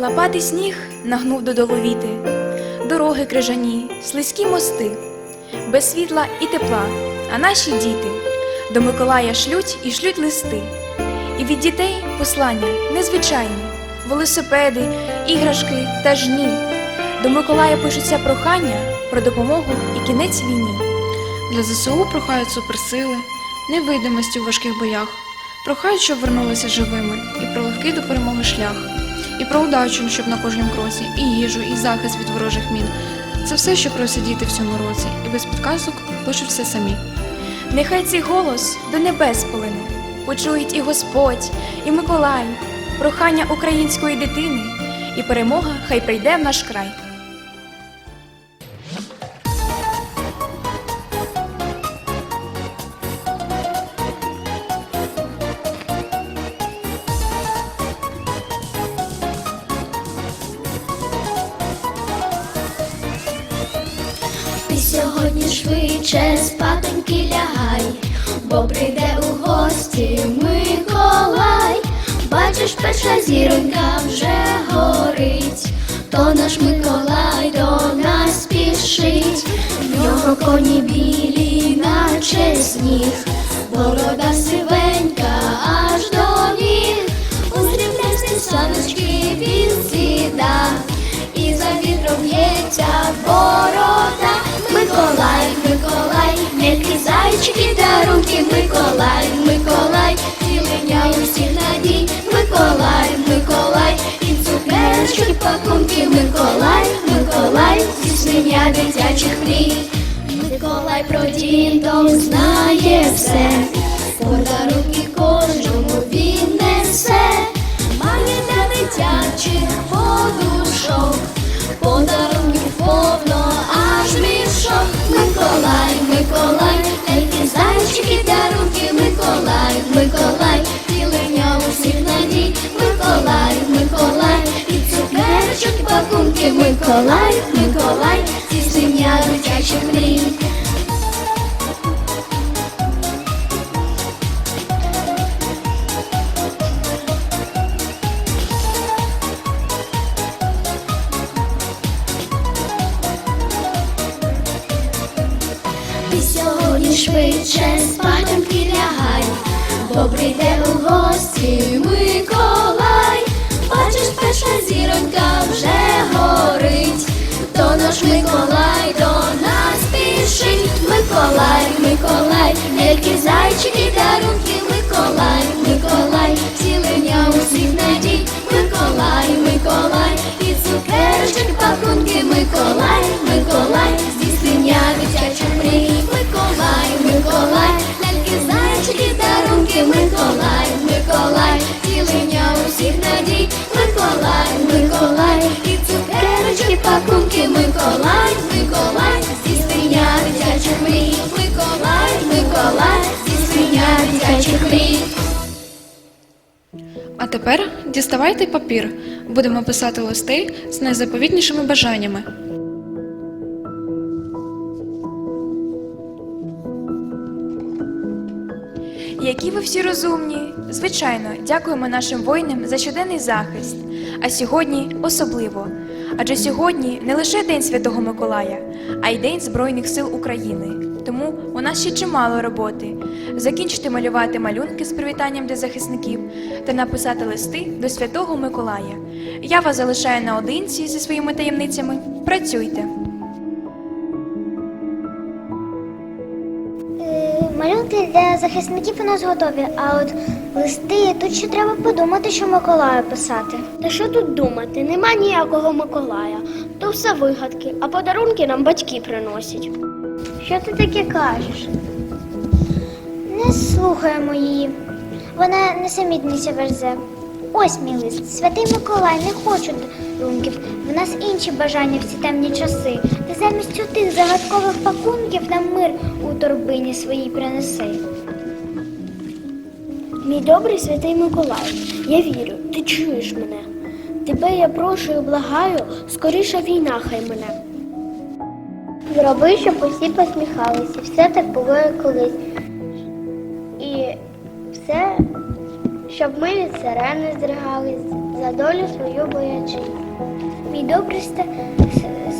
Лопатий сніг нагнув до доловіти, дороги крижані, слизькі мости, без світла і тепла, а наші діти до Миколая шлють і шлють листи. І від дітей послання незвичайні, велосипеди, іграшки та жні. До Миколая пишуться прохання про допомогу і кінець війні. Для ЗСУ прохають суперсили, невидимості у важких боях, прохають, щоб вернулися живими, і про легкий до перемоги шлях, і про удачу, щоб на кожному кроці, і їжу, і захист від ворожих мін. Це все, що просидіти в цьому році, і без підказок пишуть все самі. Нехай цей голос до небес полине, почують і Господь, і Миколай, прохання української дитини, і перемога хай прийде в наш край. Сьогодні швидше спатоньки лягай, бо прийде у гості Миколай. Бачиш, перша зіронька вже горить, то наш Миколай до нас спішить, в нього коні білі, наче сніг, борода сивенька аж до ніг, у сріблясті саночки він сіда, і за вітром б'ється руки, Миколай, Миколай, цілення усіх надій, Миколай, Миколай, і цукерочки пакунки, Миколай, Миколай, здійснення дитячих мрій. Миколай про дім знає все, подарунки кожному він несе, Миколай, Миколай, здійснення дитячих мрій. Наш Миколай до нас спішить. Миколай, Миколай, які зайчики дарунки, Миколай, Миколай, цілення усіх надій, Миколай, Миколай, і цукерчик, пакунки, Миколай, Миколай, діставайте папір, будемо писати листи з найзаповітнішими бажаннями. Які ви всі розумні! Звичайно, дякуємо нашим воїнам за щоденний захист. А сьогодні особливо. Адже сьогодні не лише День Святого Миколая, а й День Збройних сил України. Тому у нас ще чимало роботи. Закінчити малювати малюнки з привітанням для захисників та написати листи до Святого Миколая. Я вас залишаю наодинці зі своїми таємницями. Працюйте! Е, Малюнки для захисників у нас готові, а от листи тут ще треба подумати, що Миколаю писати. Та що тут думати? Нема ніякого Миколая. То все вигадки, а подарунки нам батьки приносять. Що ти таке кажеш? Не слухаємо її. Вона несамітниця верзе. Ось мій лист. Святий Миколай, не хочу дарунків. В нас інші бажання в ці темні часи. Ти замість тих загадкових пакунків нам мир у торбині своїй принеси. Мій добрий святий Миколай, я вірю, ти чуєш мене. Тебе я прошу і благаю, скоріша війна хай мене. Зроби, щоб усі посміхалися. Все так було колись. І все, щоб ми від сирени здригались, за долю свою боячи. Мій добрий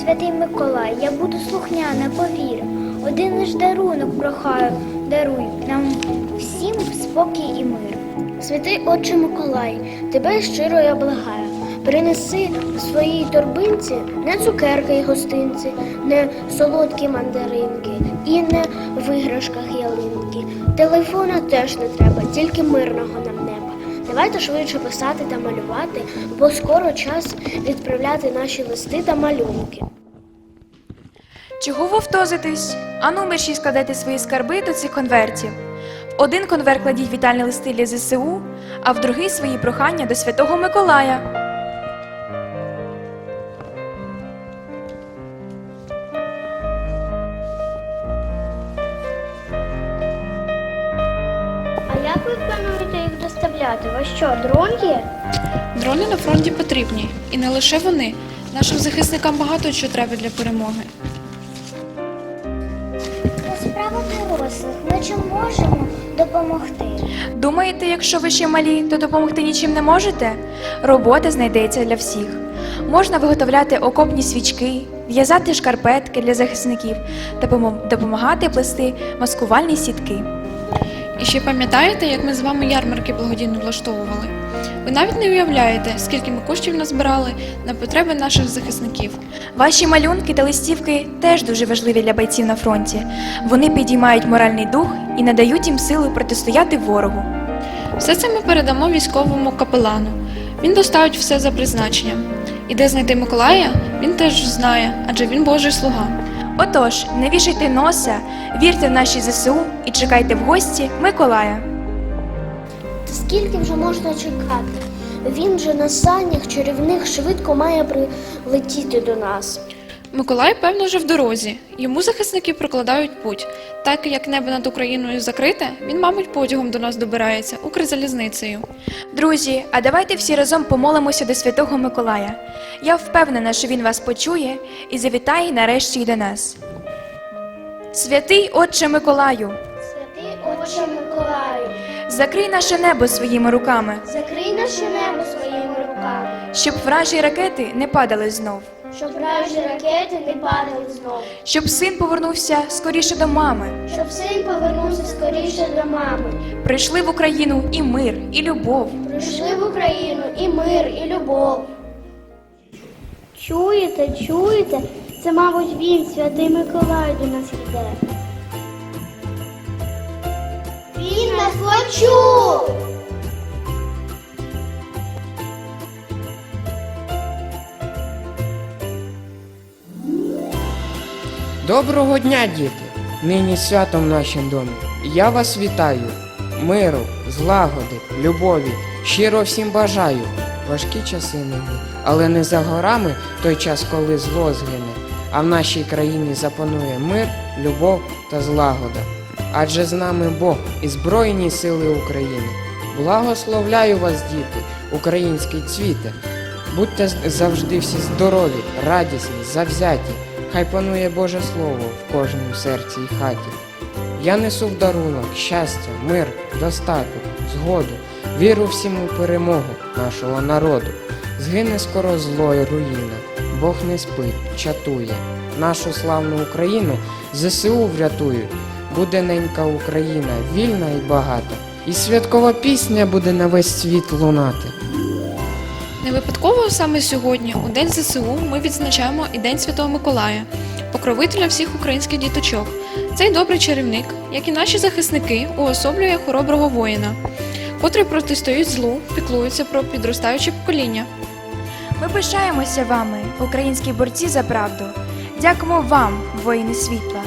святий Миколай, я буду слухняна, повір. Один лиш дарунок прохаю, даруй нам всім спокій і мир. Святий Отче Миколай, тебе щиро я благаю. Принеси в своїй торбинці не цукерки й гостинці, не солодкі мандаринки і не в виграшках ялинки. Телефона теж не треба, тільки мирного нам неба. Давайте швидше писати та малювати, бо скоро час відправляти наші листи та малюнки. Чого вовтозитись? Ану, мерщій складайте свої скарби до цих конвертів. В один конверт кладіть вітальні листи для ЗСУ, а в другий свої прохання до Святого Миколая. Що, дрон є? Дрони на фронті потрібні, і не лише вони. Нашим захисникам багато що треба для перемоги. Це справа дорослих. Ми чим можемо допомогти? Думаєте, якщо ви ще малі, то допомогти нічим не можете? Робота знайдеться для всіх. Можна виготовляти окопні свічки, в'язати шкарпетки для захисників та допомагати плести маскувальні сітки. Ще пам'ятаєте, як ми з вами ярмарки благодійно влаштовували? Ви навіть не уявляєте, скільки ми коштів назбирали на потреби наших захисників. Ваші малюнки та листівки теж дуже важливі для бойців на фронті. Вони підіймають моральний дух і надають їм сили протистояти ворогу. Все це ми передамо військовому капелану. Він доставить все за призначенням. І де знайти Миколая, він теж знає, адже він Божий слуга. Отож, не вішайте носа, вірте в наші ЗСУ і чекайте в гості Миколая. Та скільки вже можна чекати? Він же на санях чарівних швидко має прилетіти до нас. Миколай, певно, вже в дорозі. Йому захисники прокладають путь. Так як небо над Україною закрите, він, мабуть, потягом до нас добирається, Укрзалізницею. Друзі, а давайте всі разом помолимося до Святого Миколая. Я впевнена, що він вас почує і завітає нарешті й до нас. Святий Отче Миколаю, Святий Отче Миколаю, закрий наше небо своїми руками, закрий наше небо своїми руками, щоб вражі ракети не падали знов, щоб вражі ракети не падали знов, щоб син повернувся скоріше до мами. щоб син повернувся скоріше до мами. Прийшли в Україну і мир, і любов. Прийшли в Україну і мир, і любов. Чуєте, чуєте? Це, мабуть, він, святий Миколай, до нас йде. Він нас почув! Доброго дня, діти! Нині свято в нашому домі. Я вас вітаю. Миру, злагоди, любові. Щиро всім бажаю. Важкі часи нині, але не за горами той час, коли зло згине, а в нашій країні запанує мир, любов та злагода. Адже з нами Бог і Збройні сили України. Благословляю вас, діти, український цвіте. Будьте завжди всі здорові, радісні, завзяті. Хай панує Боже Слово в кожному серці і хаті. Я несу в дарунок щастя, мир, достаток, згоду, віру всім у перемогу нашого народу. Згине скоро зло і руїна, Бог не спить, чатує. Нашу славну Україну ЗСУ врятують. Буде ненька Україна, вільна і багата. І святкова пісня буде на весь світ лунати. Не випадково саме сьогодні, у День ЗСУ, ми відзначаємо і День Святого Миколая, покровителя всіх українських діточок. Цей добрий чарівник, як і наші захисники, уособлює хороброго воїна, котрий протистоїть злу, піклується про підростаюче покоління. Ми пишаємося вами, українські борці за правду. Дякуємо вам, воїни світла.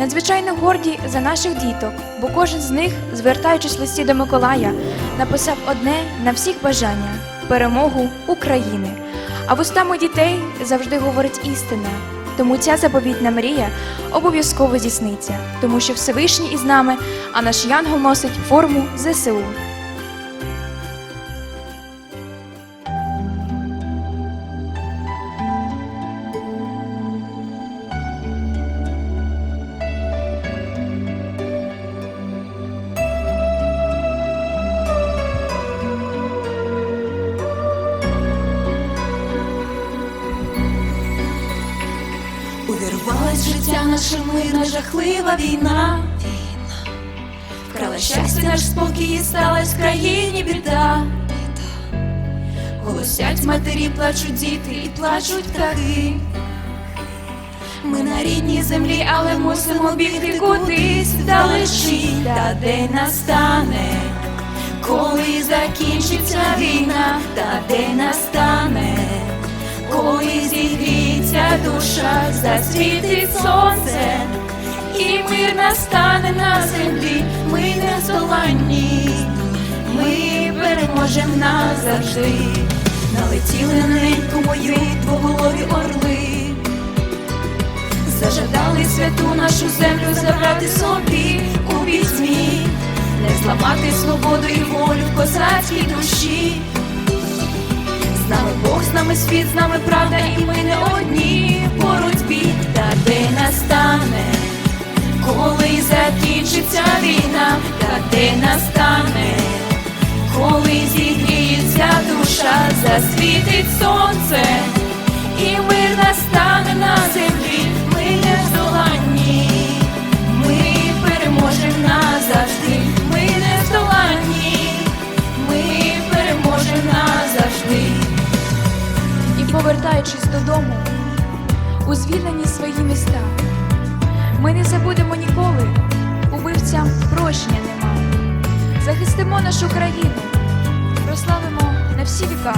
Надзвичайно горді за наших діток, бо кожен з них, звертаючись в листі до Миколая, написав одне на всіх бажання перемогу України. А вустами дітей завжди говорить істина. Тому ця заповітна мрія обов'язково здійсниться, тому що Всевишній із нами, а наш янгол носить форму ЗСУ. В мирна жахлива війна. Вкрала щастя, наш спокій і сталась в країні біда. Голосять матері, плачуть діти і плачуть птахи. Ми на рідній землі, але мусимо бігти кудись далечі, та день настане, коли закінчиться війна, та день настане, коли зігріється душа, засвітить сонце, і мир настане на землі, ми не здоланні, ми переможем назавжди. Налетіли на неньку мою двоголові орли. Зажадали святу нашу землю забрати собі у візьмі, не зламати свободу і волю в козацькій душі. З нами Бог, нами світ, з нами правда, і ми не одні. В боротьбі, та день настане, коли закінчиться війна, та день настане, коли зігріється душа, засвітить сонце, повертаючись додому, у звільнені свої міста, ми не забудемо ніколи, убивцям прощення нема. Захистимо нашу країну, прославимо на всі віка.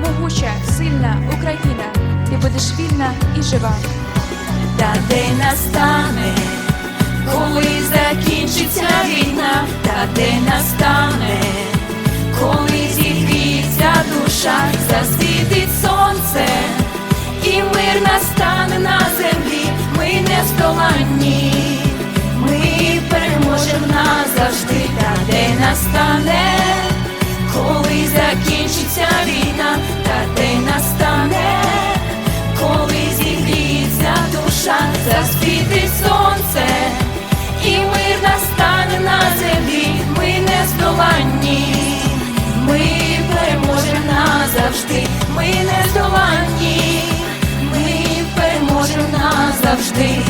Могуча, сильна Україна, ти будеш вільна і жива. Та день настане, коли закінчиться війна, та день настане, коли зігріється душа, засвітить сонце, і мир настане на землі, ми не здоланні, ми переможем назавжди, та день настане, коли закінчиться війна, та день настане? Коли зігріється душа, засвітить сонце, і мир настане на землі, ми не здоланні, ми переможем назавжди, ми не здоланні, ми переможемо назавжди.